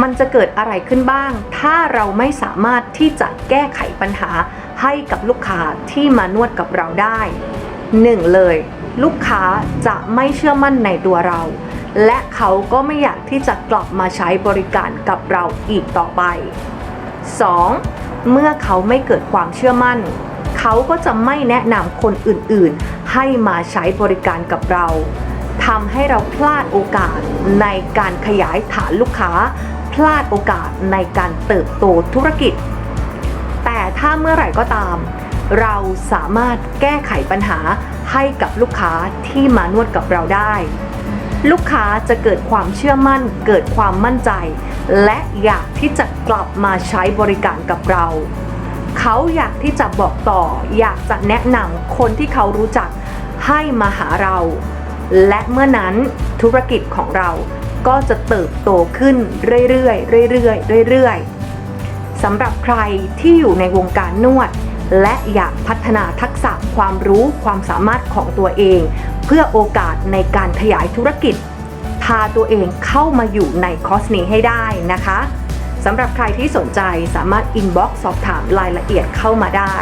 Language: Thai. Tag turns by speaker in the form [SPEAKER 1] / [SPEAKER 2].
[SPEAKER 1] มันจะเกิดอะไรขึ้นบ้าง ถ้าเราไม่สามารถที่จะแก้ไขปัญหาให้กับลูกค้าที่มานวดกับเราได้ 1. เลย ลูกค้าจะไม่เชื่อมั่นในตัวเรา และเขาก็ไม่อยากที่จะกลับมาใช้บริการกับเราอีกต่อไป 2. เมื่อเขาไม่เกิดความเชื่อมั่น เขาก็จะไม่แนะนำคนอื่นๆ ให้มาใช้บริการกับเราทำให้เราพลาดโอกาสในการขยายฐานลูกค้า พลาดโอกาสในการเติบโตธุรกิจ แต่ถ้าเมื่อไหร่ก็ตาม เราสามารถแก้ไขปัญหาให้กับลูกค้าที่มานวดกับเราได้ ลูกค้าจะเกิดความเชื่อมั่น เกิดความมั่นใจ และอยากที่จะกลับมาใช้บริการกับเรา เขาอยากที่จะบอกต่อ อยากจะแนะนำคนที่เขารู้จักให้มาหาเรา และเมื่อนั้นธุรกิจของเรา ก็จะเติบโตขึ้นเรื่อยๆเรื่อยๆเรื่อยๆสำหรับใครที่อยู่ในวงการนวด และอยากพัฒนาทักษะความรู้ความสามารถของตัวเอง เพื่อโอกาสในการขยายธุรกิจ พาตัวเองเข้ามาอยู่ในคอร์สนี้ให้ได้นะคะสำหรับใครที่สนใจสามารถอินบ็อกซ์สอบถามรายละเอียดเข้ามาได้